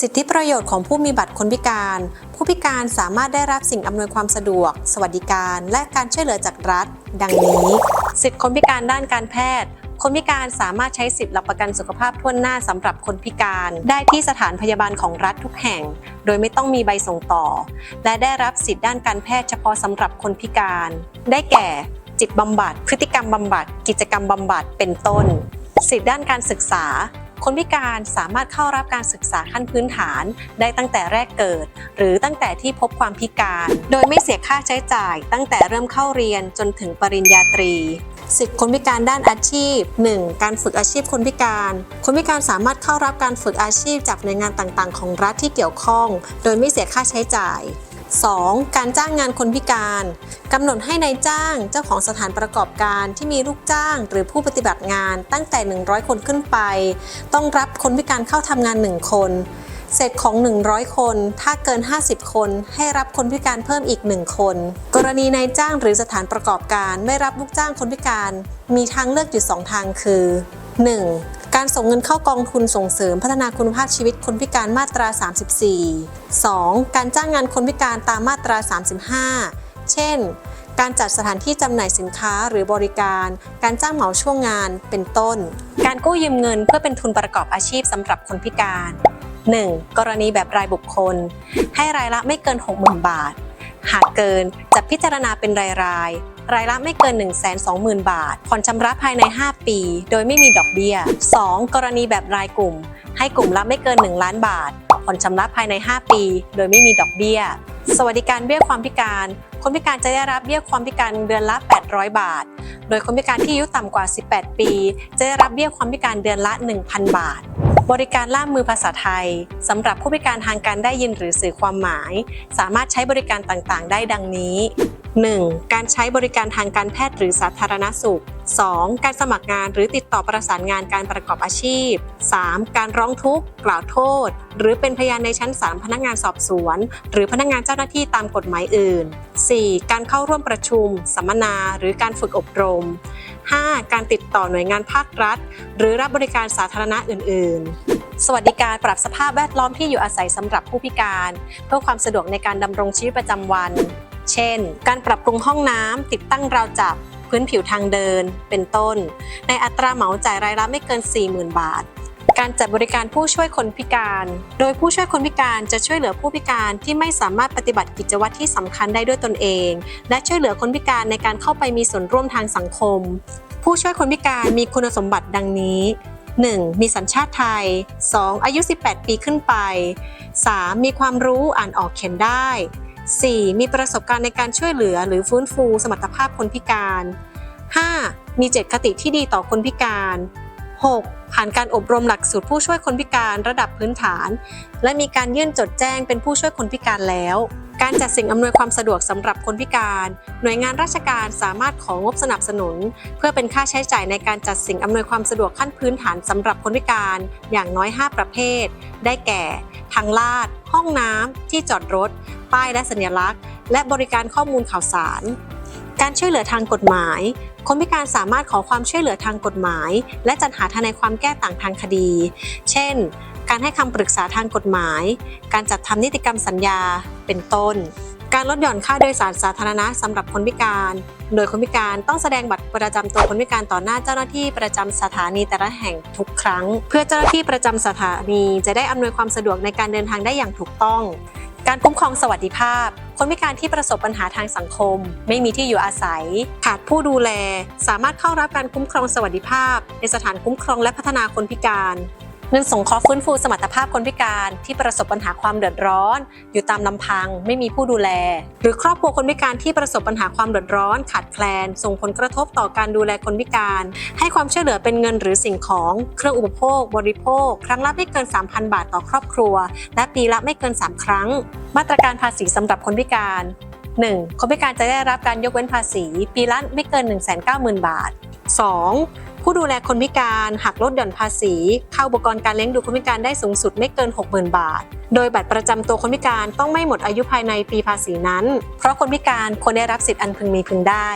สิทธิประโยชน์ของผู้มีบัตรคนพิการ ผู้พิการสามารถได้รับสิ่งอำนวยความสะดวก สวัสดิการ และการช่วยเหลือจากรัฐ ดังนี้ สิทธิคนพิการด้านการแพทย์ คนพิการสามารถใช้สิทธิหลักประกันสุขภาพทั่วหน้าสำหรับคนพิการ ได้ที่สถานพยาบาลของรัฐทุกแห่ง โดยไม่ต้องมีใบส่งต่อ และได้รับสิทธิด้านการแพทย์เฉพาะสำหรับคนพิการ ได้แก่ จิตบำบัด พฤติกรรมบำบัด กิจกรรมบำบัด เป็นต้น สิทธิด้านการศึกษา คนพิการสามารถเข้ารับการศึกษาขั้นพื้นฐาน ได้ตั้งแต่แรกเกิด หรือตั้งแต่ที่พบความพิการ โดยไม่เสียค่าใช้จ่าย ตั้งแต่เริ่มเข้าเรียนจนถึงปริญญาตรีสิทธิคนพิการด้านอาชีพ 1. การฝึกอาชีพคนพิการ คนพิการสามารถเข้ารับการฝึกอาชีพจากหน่วยงานต่างๆ ของรัฐที่เกี่ยวข้อง โดยไม่เสียค่าใช้จ่าย 2. การจ้างงานคนพิการกำหนดให้ในายจ้างเจ้าของสถานประกอบการที่มีลูกจ้างหรือผู้ปฏิบัติงานตั้งแต่ 100 คนขึ้นไป ต้องรับคนพิการเข้าทำงาน 1 คนเศษของ 100 คน ถ้าเกิน 50 คน ให้รับคนพิการเพิ่มอีก 1 คน กรณีนายจ้างหรือสถานประกอบการไม่รับลูกจ้างคนพิการ มีทางเลือกอยู่ 2 ทางคือ 1. การส่งเงินเข้ากองทุนส่งเสริมพัฒนาคุณภาพชีวิตคนพิการมาตรา 34 2. การจ้างงานคนพิการตามมาตรา 35 เช่น การจัดสถานที่จำหน่ายสินค้าหรือบริการ การจ้างเหมาช่วงงานเป็นต้น การกู้ยืมเงินเพื่อเป็นทุนประกอบอาชีพสำหรับคนพิการ 1. กรณีแบบรายบุคคล ให้รายละไม่เกิน 60,000 บาท หากเกินจะพิจารณาเป็นรายราย รายละไม่เกิน 120,000 บาท ผ่อนชำระภายใน 5 ปี โดยไม่มีดอกเบี้ย 2. กรณีแบบรายกลุ่ม ให้กลุ่มละไม่เกิน 1 ล้านบาท ผ่อนชำระภายใน 5 ปี โดยไม่มีดอกเบี้ย สวัสดิการเบี้ยความพิการ คนพิการจะได้รับเบี้ยความพิการเดือนละ 800 บาท โดยคนพิการที่อายุต่ำกว่า 18 ปี จะได้รับเบี้ยความพิการเดือนละ 1,000 บาทบริการล่ามมือภาษาไทยสำหรับผู้พิการทางการได้ยินหรือสื่อความหมาย สามารถใช้บริการต่างๆ ได้ดังนี้ 1. การใช้บริการทางการแพทย์หรือสาธารณสุข 2. การสมัครงานหรือติดต่อประสานงานการประกอบอาชีพ 3. การร้องทุกข์ กล่าวโทษ หรือเป็นพยานในชั้นศาลพนักงานสอบสวน หรือพนักงานเจ้าหน้าที่ตามกฎหมายอื่น 4. การเข้าร่วมประชุม สัมมนา หรือการฝึกอบรม 5. การติดต่อหน่วยงานภาครัฐ หรือรับบริการสาธารณะอื่น ๆ สวัสดิการปรับสภาพแวดล้อมที่อยู่อาศัยสำหรับผู้พิการ เพื่อความสะดวกในการดำรงชีวิตประจำวัน เช่น การปรับปรุงห้องน้ำติดตั้งราวจับ พื้นผิวทางเดิน เป็นต้น ในอัตราเหมาจ่ายรายละไม่เกิน 40,000 บาท การจัดบริการผู้ช่วยคนพิการ โดยผู้ช่วยคนพิการจะช่วยเหลือผู้พิการที่ไม่สามารถปฏิบัติกิจวัตรที่สำคัญได้ด้วยตนเอง และช่วยเหลือคนพิการในการเข้าไปมีส่วนร่วมทางสังคม ผู้ช่วยคนพิการมีคุณสมบัติดังนี้ 1. มีสัญชาติไทย 2. อายุ 18 ปีขึ้นไป 3. มีความรู้อ่านออกเขียนได้ 4. มีประสบการณ์ในการช่วยเหลือหรือฟื้นฟูสมรรถภาพคนพิการ 5. มีเจตคติที่ดีต่อคนพิการ 6. ผ่านการอบรมหลักสูตรผู้ช่วยคนพิการระดับพื้นฐาน และมีการยื่นจดแจ้งเป็นผู้ช่วยคนพิการแล้ว การจัดสิ่งอำนวยความสะดวกสำหรับคนพิการ หน่วยงานราชการสามารถของบสนับสนุน เพื่อเป็นค่าใช้จ่ายในการจัดสิ่งอำนวยความสะดวกขั้นพื้นฐานสำหรับคนพิการอย่างน้อย 5 ประเภท ได้แก่ ทางลาด ห้องน้ำที่จอดรถ ป้ายและสัญลักษณ์ และบริการข้อมูลข่าวสาร การช่วยเหลือทางกฎหมาย คนพิการสามารถขอความช่วยเหลือทางกฎหมาย และจัดหาทนายความแก้ต่างทางคดี เช่น การให้คำปรึกษาทางกฎหมาย การจัดทำนิติกรรมสัญญา เป็นต้น การลดหย่อนค่าโดยสารสาธารณะสำหรับคนพิการ โดยคนพิการต้องแสดงบัตรประจำตัวคนพิการต่อหน้าเจ้าหน้าที่ประจำสถานีแต่ละแห่งทุกครั้ง เพื่อเจ้าหน้าที่ประจำสถานีจะได้อำนวยความสะดวกในการเดินทางได้อย่างถูกต้อง การคุ้มครองสวัสดิภาพ คนพิการที่ประสบปัญหาทางสังคม ไม่มีที่อยู่อาศัย ขาดผู้ดูแล สามารถเข้ารับการคุ้มครองสวัสดิภาพ ในสถานคุ้มครองและพัฒนาคนพิการ เงินสงเคราะห์ฟื้นฟูสมรรถภาพคนพิการที่ประสบปัญหาความเดือดร้อน อยู่ตามลำพังไม่มีผู้ดูแล หรือครอบครัวคนพิการที่ประสบปัญหาความเดือดร้อน ขาดแคลน ส่งผลกระทบต่อการดูแลคนพิการ ให้ความช่วยเหลือเป็นเงินหรือสิ่งของ เครื่องอุปโภค บริโภค ครั้งละไม่เกิน 3,000 บาทต่อครอบครัว และปีละไม่เกิน 3 ครั้ง มาตรการภาษีสำหรับคนพิการ 1. คนพิการจะได้รับการยกเว้นภาษี ปีละไม่เกิน 190,000 บาท 2. ผู้ดูแลคนพิการหักลดหย่อนภาษีค่าอุปกรณ์การเลี้ยงดูคนพิการได้สูงสุดไม่เกิน 60,000 บาท โดยบัตรประจำตัวคนพิการต้องไม่หมดอายุภายในปีภาษีนั้น เพราะคนพิการควรได้รับสิทธิอันพึงมีพึงได้